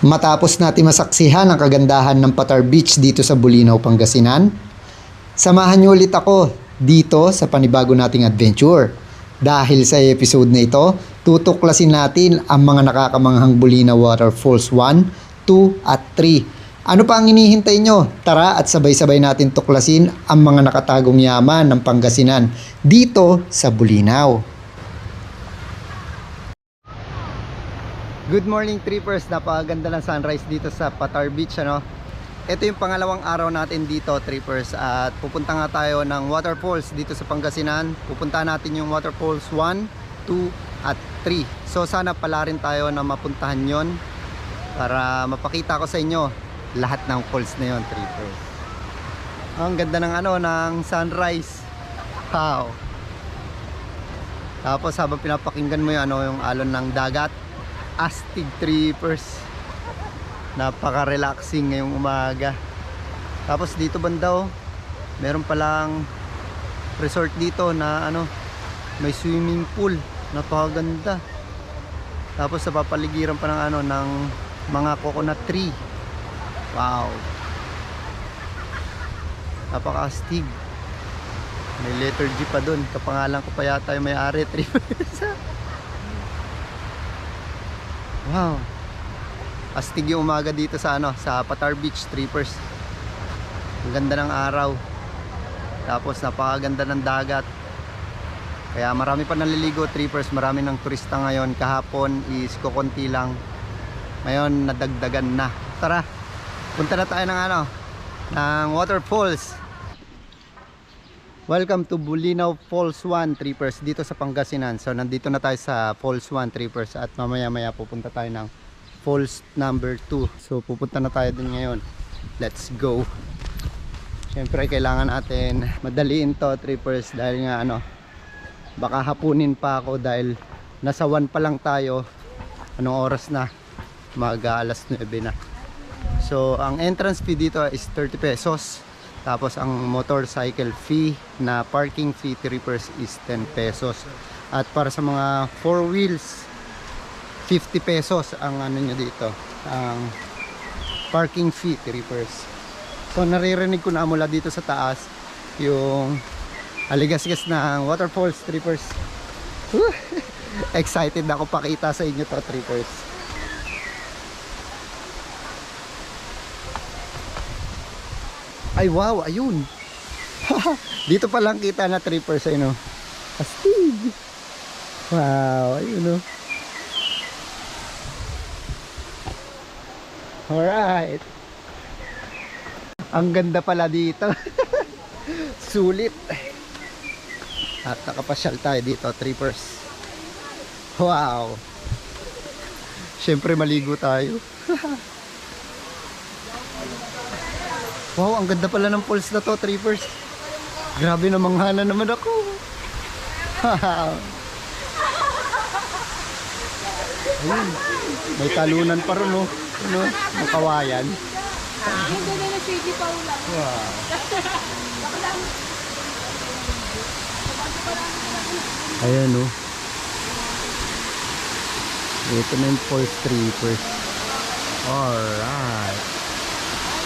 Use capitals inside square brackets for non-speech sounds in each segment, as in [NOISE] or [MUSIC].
Matapos natin masaksihan ang kagandahan ng Patar Beach dito sa Bulinaw, Pangasinan, samahan niyo ulit ako dito sa panibago nating adventure. Dahil sa episode na ito, tutuklasin natin ang mga nakakamanghang Bulinaw Waterfalls 1, 2 at 3. Ano pa ang hinihintay nyo? Tara at sabay-sabay natin tuklasin ang mga nakatagong yaman ng Pangasinan dito sa Bulinaw. Good morning trippers, napakaganda ng sunrise dito sa Patar Beach ano. Ito yung pangalawang araw natin dito trippers at pupunta nga tayo ng waterfalls dito sa Pangasinan. Pupunta natin yung waterfalls 1, 2 at 3. So sana pala rin tayo na mapuntahan yon para mapakita ko sa inyo lahat ng falls na yon trippers. Ang ganda ng ano ng sunrise. Wow. Tapos habang pinapakinggan mo yung ano yung alon ng dagat, Astig Trippers. Napaka-relaxing ngayong umaga. Tapos dito banda oh, meron palang resort dito na ano, may swimming pool. Napakaganda. Tapos sa papaligiran pa ng ano ng mga coconut tree. Wow. Napaka-astig. May letter G pa dun. Kapangalan ko pa yata yung may-ari. [LAUGHS] Trippers. Wow. Astig yung umaga dito sa ano, sa Patar Beach Trippers. Ang ganda ng araw. Tapos napakaganda ng dagat. Kaya marami pa naliligo trippers, marami ng turista ngayon. Kahapon is kukunti lang. Ngayon nadagdagan na. Tara. Punta na tayo ng ano, ng waterfalls. Welcome to Bulinaw Falls 1 Trippers dito sa Pangasinan. So nandito na tayo sa Falls 1 Trippers at mamaya maya pupunta tayo ng Falls number 2. So pupunta na tayo din ngayon. Let's go. Siyempre kailangan natin madaliin to Trippers dahil nga ano baka hapunin pa ako dahil nasa 1 pa lang tayo. Anong oras na? Mag alas 9 na. So ang entrance fee dito is 30 pesos. Tapos ang motorcycle fee na parking fee trippers is 10 pesos. At para sa mga 4 wheels 50 pesos ang ano nyo dito. Ang parking fee trippers. So naririnig ko na mula dito sa taas yung aligasgas ng waterfalls trippers. [LAUGHS] Excited na ako pakita sa inyo to trippers. Ay wow, ayun. [LAUGHS] Dito pa lang kita na trippers ay no. Astig. Wow, ayun no. Alright. Ang ganda pala dito. [LAUGHS] Sulit. At nakapasyal tayo dito, trippers. Wow. Siyempre maligo tayo. [LAUGHS] Wow, ang ganda pala ng pulse na to, trippers. Grabe na manghana naman ako. [LAUGHS] Ayun, may talunan pa rin, oh. Ano, ang kawayan. Yung ganda na sige pa ulam. Wow. Ayan, oh. Ito na yung pulse trippers. Alright.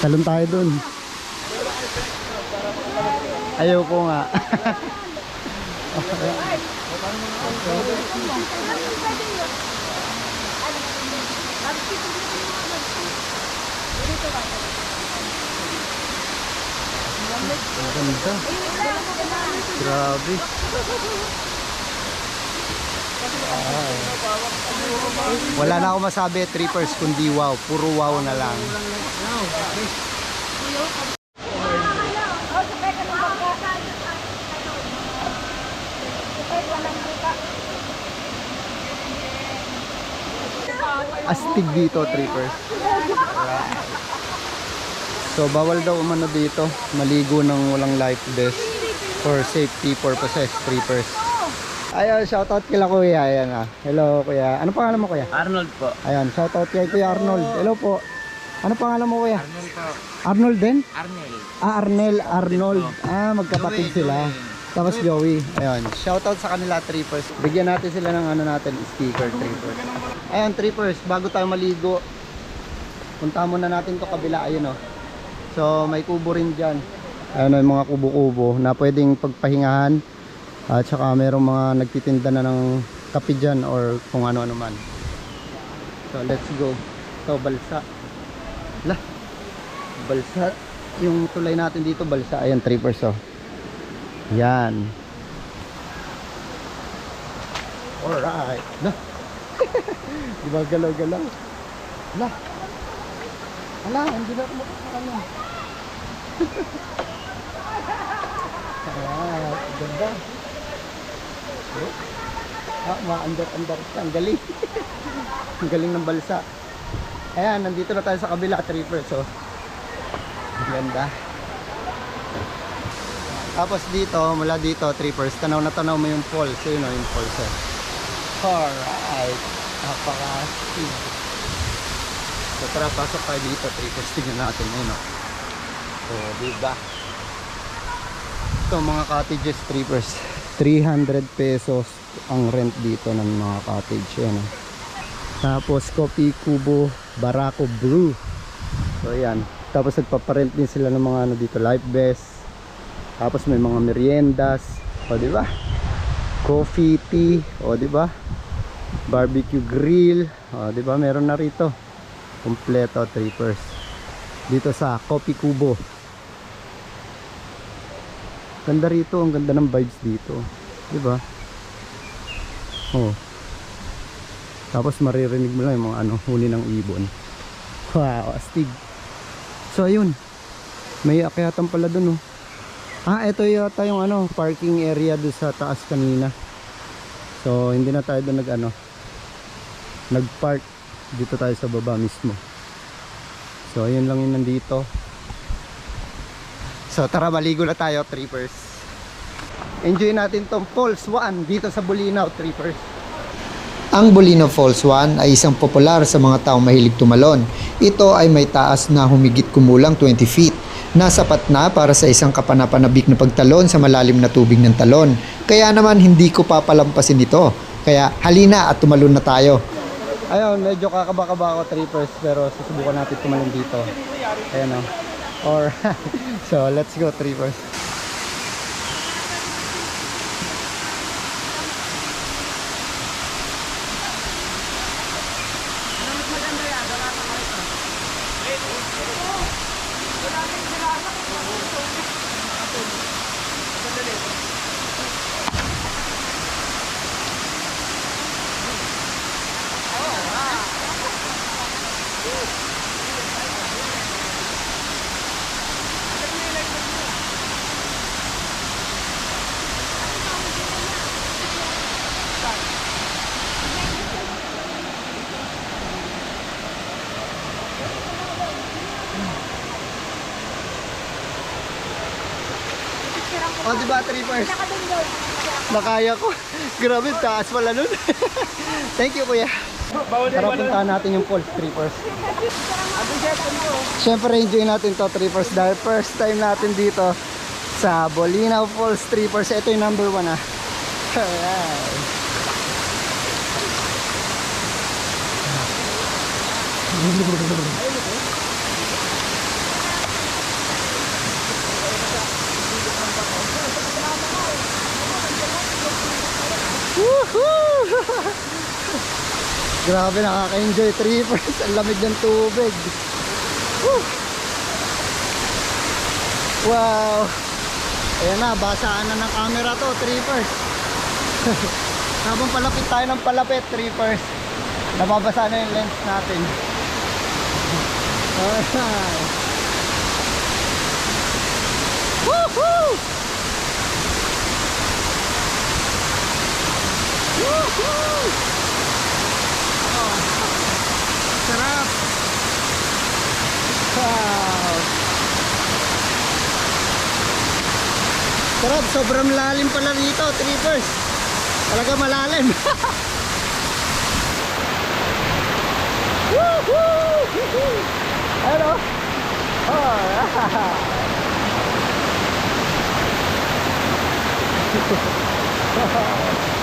Talon tayo dun. Ayaw ko nga. Ang. Grabe. Wala na ako masabi, trippers, kundi wow. Puro wow na lang. Astig dito, trippers. So, bawal daw umano dito. Maligo ng walang life vest for safety purposes, trippers. Ayun, shoutout kila kuya. Ayan ah. Hello kuya. Ano pangalan mo kuya? Arnold po. Ayan, shoutout kay kuya Arnold. Hello po. Ano pangalan mo kuya? Arnold po. Arnold din? Arnel. Ah, Arnel, Arnold. Ah, magkapatid Joey, sila. Joey. Tapos Joey. Ayun, shoutout sa kanila trippers. Bigyan natin sila ng ano natin, sticker trippers. Ayun, trippers, bago tayo maligo, Punta muna natin to kabila, ayun oh. So may kubo rin dyan. Ayun oh, yung mga kubo-kubo na pwedeng pagpahingahan. At saka mayroong mga nagtitinda na ng kape dyan or kung ano-ano man. So let's go. Ito, balsa. Lah, balsa. Yung tulay natin dito, balsa. Ayan, trippers oh. Yan. Alright. Lah. [LAUGHS] Diba galaw-galaw? Lah. Ala, hindi na ako makakano. [LAUGHS] Alright, ganda. Oh. Ah, maandar-andar siya. Ang galing. [LAUGHS] Ang galing ng balsa. Ayan, nandito na tayo sa kabila, trippers. So, ang ganda. Tapos dito, mula dito, trippers, tanaw na tanaw mo yung falls. Yun o, yung falls. Eh. Alright. Napaka-astig. So tara, pasok tayo dito. Trippers, tingnan natin. Ayun o. Oh, diba? Ito, mga cottages, trippers. 300 pesos ang rent dito ng mga cottage. Yan. Tapos, Coffee Kubo Barako Brew. So, yan. Tapos, nagpaparent din sila ng mga ano dito, life vest. Tapos, may mga meriendas. O, di ba? Coffee, tea. O, di ba? Barbecue grill. O, di ba? Meron na rito. Kompleto, trippers. Dito sa Coffee Kubo. Ganda rito. Ang ganda ng vibes dito. Di ba? Oh. Tapos maririnig mo lang yung mga ano, huni ng ibon. Wow, astig. So ayun. May akyatan pala dun oh. Ah, ito yata yung ano, parking area doon sa taas kanina. So hindi na tayo doon nag ano, nag-park. Dito tayo sa baba mismo. So ayun lang yung nandito. So tara maligo na tayo, trippers. Enjoy natin tong Falls 1 dito sa Bulinaw, trippers. Ang Bolino Falls 1 ay isang popular sa mga taong mahilig tumalon. Ito ay may taas na humigit kumulang 20 feet na sapat na para sa isang kapanapanabik na pagtalon sa malalim na tubig ng talon. Kaya naman hindi ko papalampasin ito. Kaya halina at tumalon na tayo. Ayun, medyo kakaba-kaba ako trippers pero susubukan natin tumalon dito. Ayan o. Alright, [LAUGHS] so let's go trippers. 3 bars. Nakaya ko. [LAUGHS] Grabe, taas pala nun. [LAUGHS] Thank you, kuya. Tara, puntahan natin yung pool, 3 [LAUGHS] bars. Siyempre, enjoy natin to 3 bars dahil first time natin dito sa Bolina Falls 3 bars. Ito yung number 1 ah. Alright. Woohoo! [LAUGHS] Grabe nakaka-enjoy trippers. Ang lamig ng tubig. Woo! Wow! Ayan na, basaan na ng camera to, trippers. [LAUGHS] Habang palapit tayo ng palapit, trippers. Nababasa na yung lens natin. [LAUGHS] Alright. Woohoo! Woohoo! Oh, sarap! Wow! Sarap, sobrang lalim pala dito, trippers. Talaga malalim. [LAUGHS] Woohoo! Hello! [LAUGHS]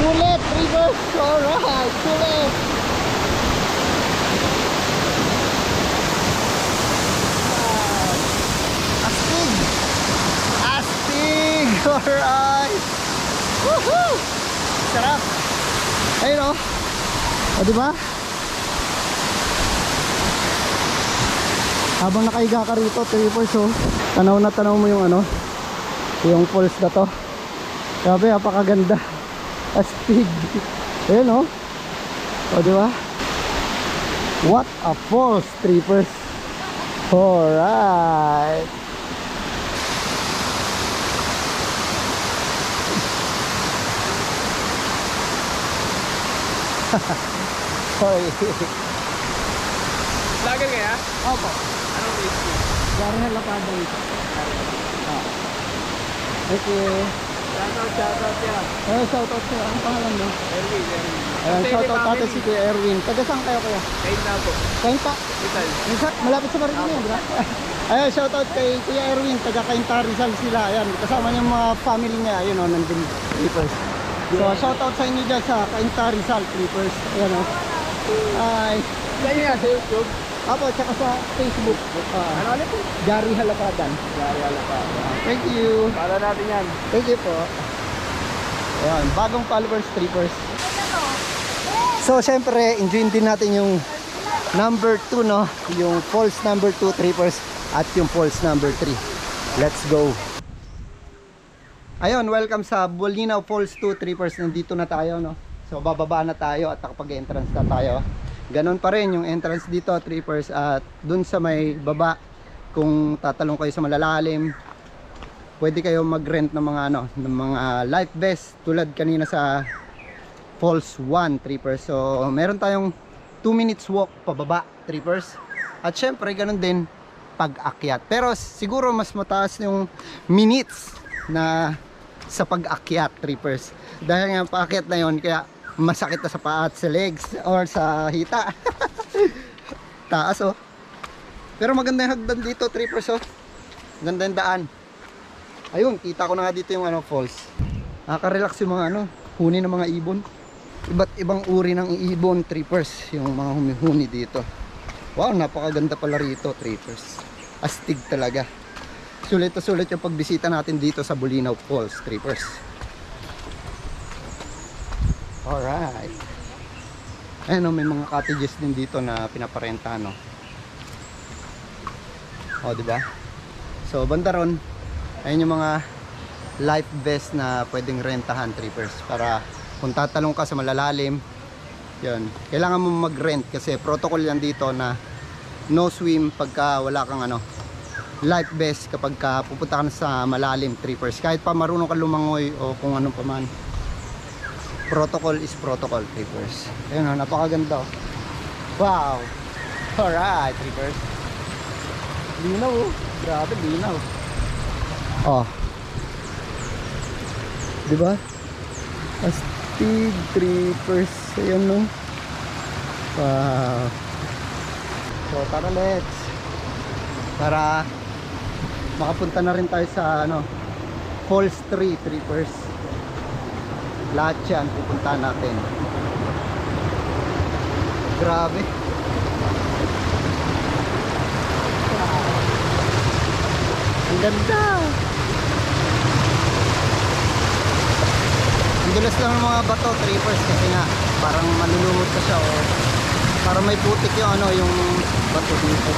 Sulit, reverse, alright, sulit. Astig. Astig, [LAUGHS] alright. Woohoo! Sarap. Ayun oh. o. O, diba? Habang nakahiga ka rito, trippers oh. Tanaw na tanaw mo yung ano, yung falls na to. Grabe, apakaganda. Astig. Ayun oh. O, di ba? What a falls, trippers. Alright. [LAUGHS] Hoy. Lager kaya? Opo. Niya? Na lapado ito. Ah. You. Shoutout, shoutout yan. Eh, shoutout. Ang pangalan mo? Erwin, Erwin. Ayan, Sa shoutout natin si Kuya Erwin. Taga saan kayo kuya? Kain na po. Kainta. Rizal. Rizal, malapit sa Marikina yun, di ba? Ayan, shoutout kay Kuya Erwin. Taga Kainta Rizal sila. Ayan, kasama niya mga family niya. Ayun o, nandun. Clippers. So, shoutout sa inyo dyan sa Kainta Rizal Clippers. Ayan o. Hi. Yan nga sa YouTube. Apo, tsaka sa Facebook. Ah, Ano ulit po? Gary Halapadan. Yari ala pa. Thank you. Para natin yan. Thank you po. Ayan, bagong followers, trippers. So, syempre, enjoy din natin yung number 2, no? Yung false number 2, trippers, at yung false number 3. Let's go. Ayun, welcome sa Bolinaw Falls 2, trippers. Nandito na tayo, no? So, bababa na tayo at nakapag-entrance na tayo. Ganon pa rin yung entrance dito, trippers. At dun sa may baba, kung tatalong kayo sa malalalim, pwede kayo mag-rent ng mga ano, ng mga life vest tulad kanina sa Falls 1 trippers. So, meron tayong 2 minutes walk pababa trippers. At syempre, ganun din pag-akyat. Pero siguro mas mataas yung minutes na sa pag-akyat trippers. Dahil nga paakyat na yon kaya masakit na sa paa at sa legs or sa hita. [LAUGHS] Taas oh. Pero maganda yung hagdan dito trippers oh. Ganda yung daan. Ayun, kita ko na nga dito yung ano falls. Nakaka-relax yung mga ano, huni ng mga ibon. Iba't ibang uri ng ibon, trippers, yung mga humihuni dito. Wow, napakaganda pala rito, trippers. Astig talaga. Sulit na sulit yung pagbisita natin dito sa Bulinaw Falls, trippers. Alright. Ayun, oh, may mga cottages din dito na pinaparenta, no? O, di ba? So, banda ron, ayun yung mga life vest na pwedeng rentahan trippers para kung tatalong ka sa malalalim yun, kailangan mo mag-rent kasi protocol yan dito na no swim pagka wala kang ano life vest kapag ka pupunta ka sa malalim trippers kahit pa marunong ka lumangoy o kung ano pa man protocol is protocol trippers ayun o, napakaganda oh. wow alright trippers linaw oh grabe linaw Oh. 'Di ba? Astig trippers. Ayan no. Wow. So tara let's. Para makapunta na rin tayo sa ano Falls 3 trippers. Lahat yan pupunta natin. Grabe. Ang ganda. Ang dulas lang ng mga bato, trippers kasi nga parang malulumot ka siya o parang may putik yung ano yung bato dito.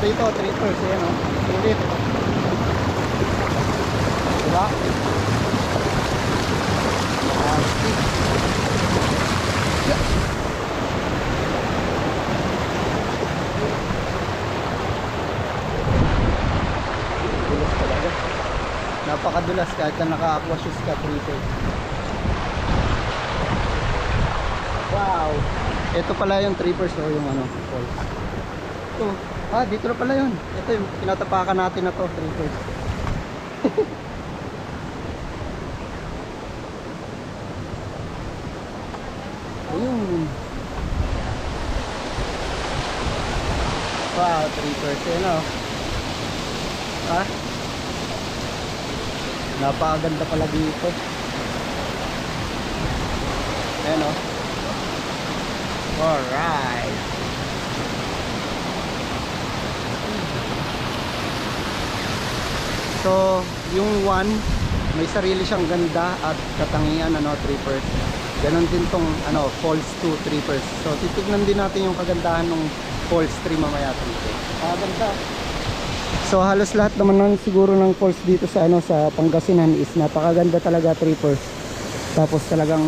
dito, 3 tours, yan o. Oh. Ulit. Diba? Dulas talaga. Napakadulas kahit na naka-aqua shoes ka 3 tours. Wow! Ito pala yung 3 tours o yung ano, falls. Ito. Ah, dito na pala yun. Ito yung tinatapakan natin na to, trippers. [LAUGHS] Ayun. Wow, 3% oh. Ha? Napakaganda pala dito. Ayan oh. Alright. So, yung 1, may sarili siyang ganda at katangian, ano, 3%. Ganon din tong, ano, false 2, 3%. So, titignan din natin yung kagandahan ng false 3 mamaya 3%. Ah, ganda. So, halos lahat naman ng siguro ng falls dito sa, ano, sa Pangasinan is napakaganda talaga 3%. Tapos talagang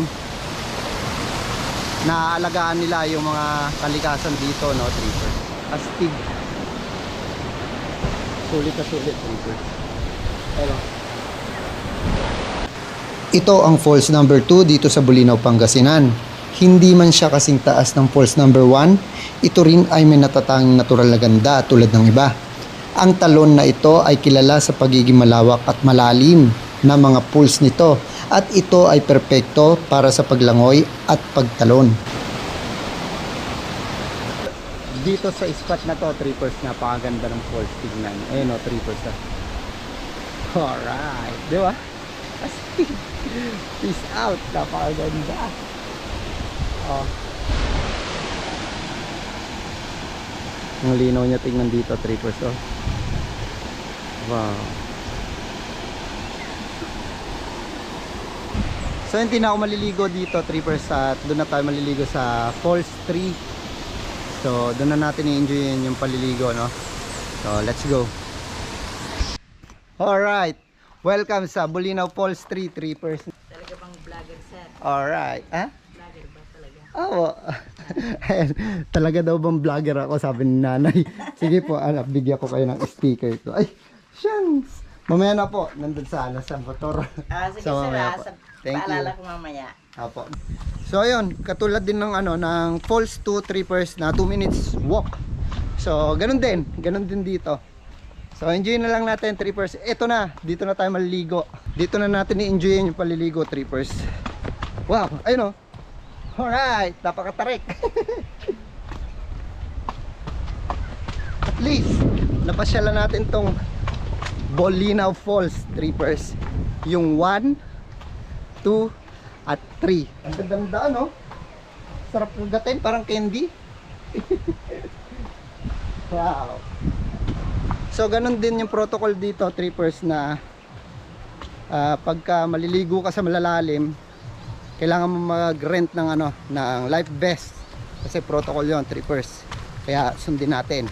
naaalagaan nila yung mga kalikasan dito, no, 3%. Astig. Sulit na sulit, 3%. Ito ang falls number 2 dito sa Bulinaw, Pangasinan. Hindi man siya kasing taas ng falls number 1, ito rin ay may natatanging natural na ganda tulad ng iba. Ang talon na ito ay kilala sa pagiging malawak at malalim na mga pools nito at ito ay perpekto para sa paglangoy at pagtalon. dito sa spot na to, trippers, napakaganda ng falls tignan. Ayun o, trippers ah. Alright, di ba? Astig. Peace out, napakaganda. Oh. Ang linaw niya tingnan dito, trippers oh. Wow. So hindi na ako maliligo dito, trippers, at doon na tayo maliligo sa Falls 3. So, doon na natin i-enjoyin yung paliligo, no? So, let's go. Alright. Welcome sa Bulinaw Falls 3 Trippers. Talaga bang vlogger, sir? Alright. Ha? Vlogger ba talaga? Oo. [LAUGHS] Talaga daw bang vlogger ako, sabi ni nanay. Sige po, anak, bigyan ko kayo ng sticker ko. Ay, shucks. Mamaya na po, nandun sa, ano, sa motor. Ah, sige, So, sir. Ah, sa, Thank you. paalala ko mamaya. Apo. So ayun, katulad din ng ano ng Falls to Trippers na 2 minutes walk. So ganun din, ganun din dito. So enjoy na lang natin Trippers. Ito na, dito na tayo maliligo. Dito na natin i-enjoyin yung paliligo Trippers. Wow, ayun oh. Alright, napakatarik. [LAUGHS] At least, napasyalan natin tong Bolinaw Falls Trippers. Yung 1, 2, at 3. Ang ganda no? Sarap kagatin, parang candy. [LAUGHS] wow. So, ganun din yung protocol dito, trippers, na ah, pagka maliligo ka sa malalalim, kailangan mo mag-rent ng ano, ng life vest. Kasi protocol yon trippers. Kaya sundin natin.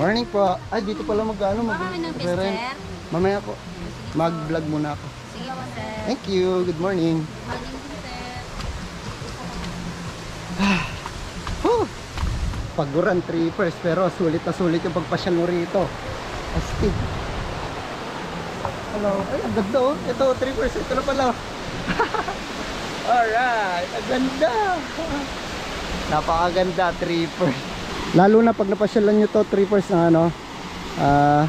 Morning po. Ay, dito pala mag ano, mag Marami ng re-rent. pester. Mamaya po. Mag-vlog muna ako. Thank you. Good morning. Morning Paguran trippers pero sulit na sulit yung pagpasyal mo rito. Astig. Hello. Ay, ang ganda oh. Ito, trippers. Ito na pala. [LAUGHS] Alright. Ang ganda. Napakaganda, trippers. Lalo na pag napasyalan nyo to, trippers na ano, ah,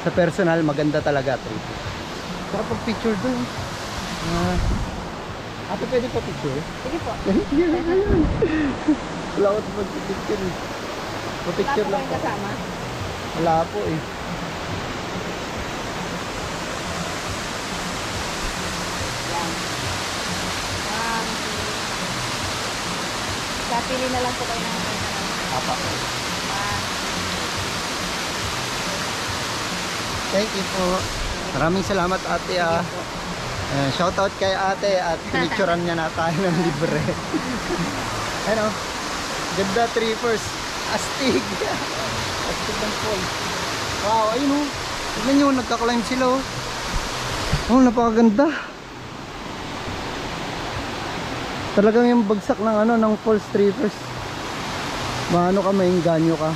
sa personal, maganda talaga, trippers. Sarap pag picture dun. Ah, ate, pwede pa picture? Sige po. Ayun. [LAUGHS] Wala ko mag-picture. eh. Pa-picture lang Wala kasama? Wala po eh. Kapili na lang po kayo ng Apa. Thank you po. Maraming salamat ate ah. Eh, shoutout kay ate at pinicturean niya na tayo ng libre. [LAUGHS] ano? Ganda trippers. Astig. Astig ng fall. Wow, ayun oh. Tignan nyo, nagka-climb sila oh. Oh, napakaganda. Talagang yung bagsak ng ano, ng falls trippers. Maano ka, maingganyo ka.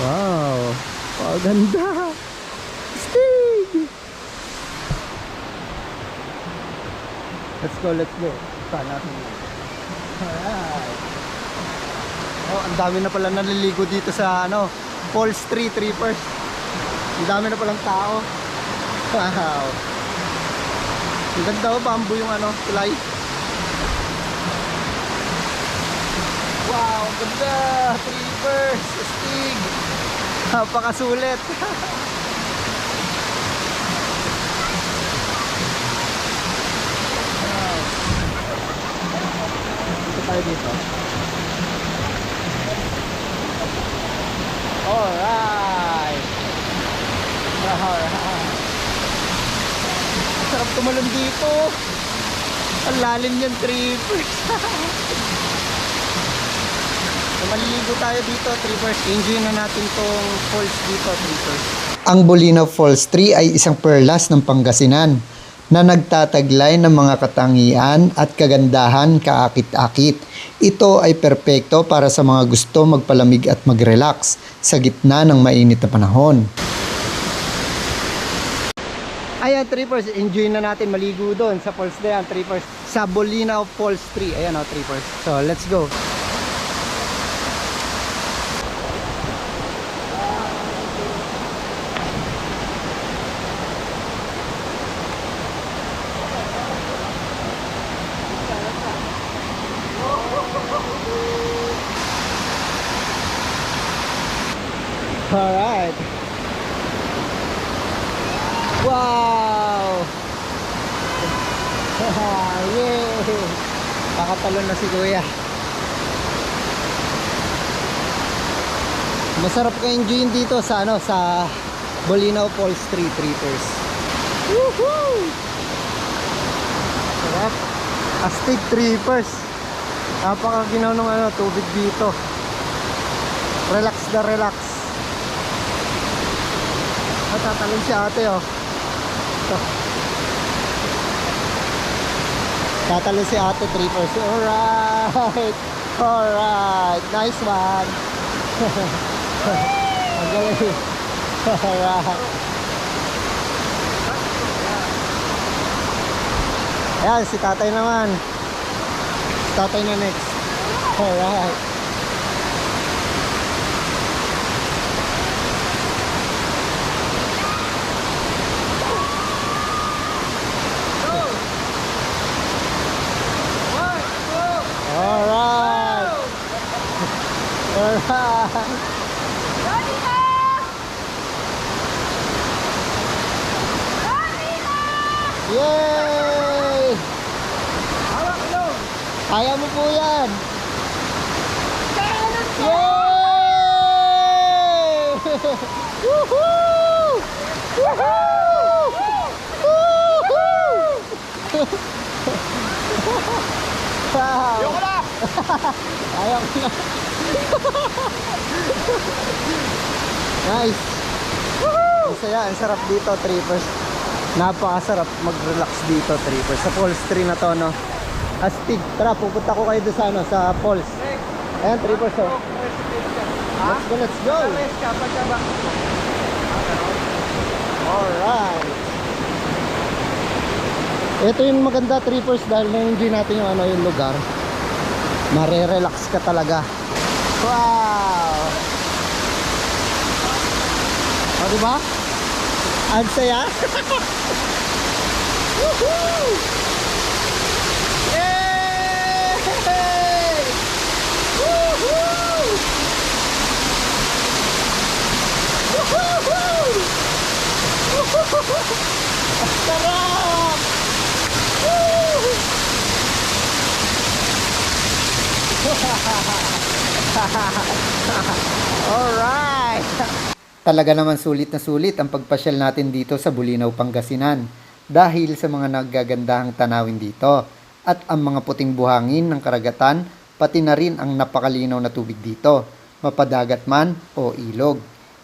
Wow. Paganda. Stig. Let's go, let's go. Yun? Alright. Oh, ang dami na pala naliligo dito sa ano, Falls 3 Trippers. Ang dami na palang tao. Wow. Ang ganda oh, bamboo yung ano, tulay. Wow, ang ganda! Trippers! Astig! Napakasulit! [LAUGHS] wow. dito. Alright! Alright! Sarap tumalon dito. Ang lalim yan, trippers. [LAUGHS] so, maliligo tayo dito, trippers. Enjoy na natin tong falls dito, trippers. Ang Bolino Falls 3 ay isang perlas ng Pangasinan na nagtataglay ng mga katangian at kagandahan kaakit-akit. Ito ay perpekto para sa mga gusto magpalamig at mag-relax sa gitna ng mainit na panahon. Ayan, trippers. Enjoy na natin maligo doon sa falls na yan, trippers. Sa Bolina Falls 3. Ayan o, trippers. So, let's go. Alright. Wow! Yay! Nakatalon na si Kuya. Masarap ka enjoyin dito sa ano sa Bolinaw Falls Street Trippers. Woohoo! Sarap. Astig Trippers. Napakaginaw ng ano, tubig dito. Relax na relax. Matatalon si ate oh. Ito. Tatalo si ate trippers. Alright. Alright. Nice one. [LAUGHS] Ang galing. Alright. Ayan, si tatay naman. Si tatay na next. Alright. Alright. Yay! Kaya mo po yan. Yay! Woohoo! Woohoo! Woohoo! Wow! Ayoko na! [LAUGHS] [LAUGHS] Nice. Ang saya, ang sarap dito, trippers. Napakasarap mag-relax dito, trippers. Sa falls 3 na to, no? Astig. Tara, pupunta ko kayo doon sa, ano, sa falls. Ayan, trippers, oh. Let's go, let's go. Alright. Ito yung maganda trippers dahil na-enjoy natin yung ano yung lugar. Mare-relax ka talaga. Wow! O, diba? Ang saya? [LAUGHS] Woohoo! Yay! Woohoo! [LAUGHS] Woohoo! Sarap! [LAUGHS] Woo! [LAUGHS] Alright! Talaga naman sulit na sulit ang pagpasyal natin dito sa Bulinaw, Pangasinan dahil sa mga naggagandahang tanawin dito at ang mga puting buhangin ng karagatan pati na rin ang napakalinaw na tubig dito, mapadagat man o ilog.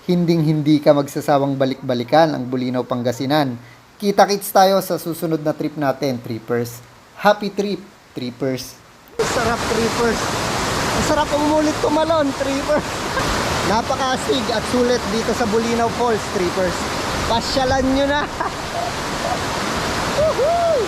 Hinding hindi ka magsasawang balik-balikan ang Bulinaw, Pangasinan. Kita-kits tayo sa susunod na trip natin, trippers. Happy trip, trippers! Sarap trippers. Ang sarap umulit tumalon, trippers. [LAUGHS] Napakasig at sulit dito sa Bulinaw Falls, trippers. Pasyalan nyo na. [LAUGHS] Woohoo!